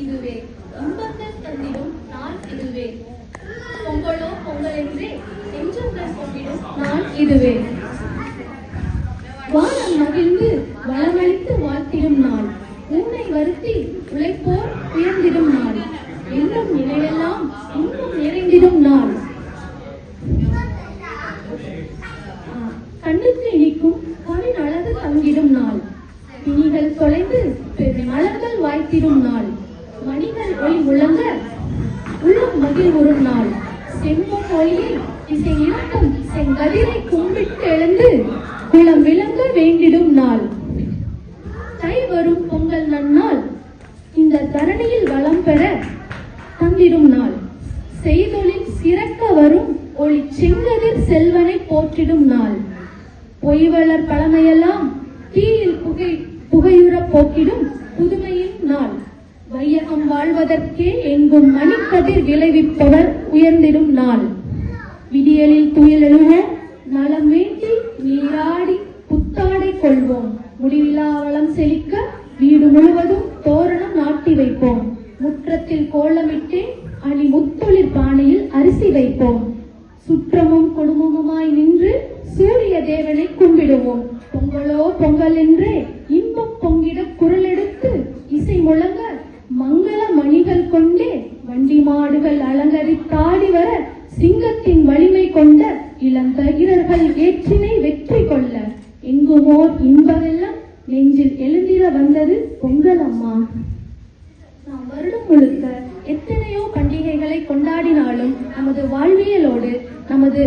இதுவே. இன்பங்கள் தந்திடும் நான் இதுவே. பொங்கலோ பொங்கல் என்றே நெஞ்சங்கள் கொண்டிடும் நான் இதுவே. வானம் மகிழ்ந்து வளமளித்து வாழ்த்திடும் நாள் உன்னை வருத்தி உழைப்போர் உயர்ந்திடும் நாள் எண்ணும் நிலையெல்லாம் இன்னும் நிறைந்திடும் நாள் கண்ணுக்கு இனிக்கும் கவின் அழகு தங்கிடும் நாள் பிணிகள் தொலைந்து மலர்கள் வாய்த்திடும் நாள் மனிதன் ஒளி முழங்க உள்ளம் மகிழ்வுறும் நாள். செம்பொன் ஒளியில் இசை இறக்கும் செங்கதிரை கும்பிட்டு எழுந்து குளம் விளங்க வேண்டிடும் நாள். தை வரும் பொங்கல் நன்னால் இந்த தரணியில் வளம் பெற தந்திடும் நாள். செய்தொழில் சிறக்க வரும் ஒளி செங்கதிர் செல்வனை போற்றிடும் நாள். பொய்வளர் பழமையெல்லாம் தீயில் புகை புகையுறப் போக்கிடும் புதுமை வையகம் வாழ்வதற்கே எங்கும் மணிக்கதிர் விளைவிப்பவர் உயர்ந்திடும் நாள். விடியலில் துயிலெழுவோம் நலம் வேண்டி நீராடி புத்தாடை கொள்வோம். முடிவில்லா வளம் செழிக்க வீடு முழுவதும் தோரணம் நாட்டி வைப்போம். முற்றத்தில் கோலமிட்டு அணி முத்தொழிற் பானையில் அரிசி வைப்போம். சுற்றமும் குடும்பமுமாய் நின்று சூரிய தேவனை கும்பிடுவோம். பொங்கலோ பொங்கல் என்றே இன்பம் பொங்கிட குரலெடுத்து இசை முழங்க சிங்கத்தின் வலிமை கொண்ட இளம் வீரர்கள் ஏற்றினை வெற்றி கொள்ள. எங்குமோர் இன்பமெல்லாம் நெஞ்சில் எழுந்திர வந்தது பொங்கல் அம்மா. நாம் வருடம் முழுக்க எத்தனையோ பண்டிகைகளை கொண்டாடினாலும் நமது வாழ்வியலோடு நமது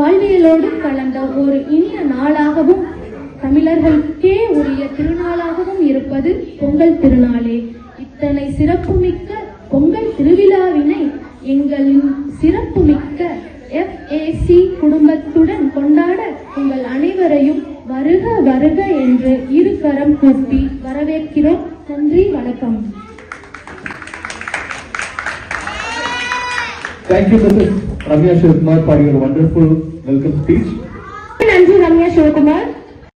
வாழ்வியலோடு கலந்த ஒரு இனிய நாளாகவும் தமிழர்களுக்கே உரிய திருநாளாகவும் இருப்பது பொங்கல் திருநாளே. இத்தனை சிறப்புமிக்க பொங்கல் திருவிழாவினை எங்களின் சிறப்புமிக்க எஃப்ஏசி குடும்பத்துடன் கொண்டாட உங்கள் அனைவரையும் வருக வருக என்று இரு கரம் கூப்பி வரவேற்கிறோம் நன்றி வணக்கம் Thank you, Mrs. Ramya Shivkumar, for your wonderful welcome speech. நன்றி ரம்யா சிவகுமார்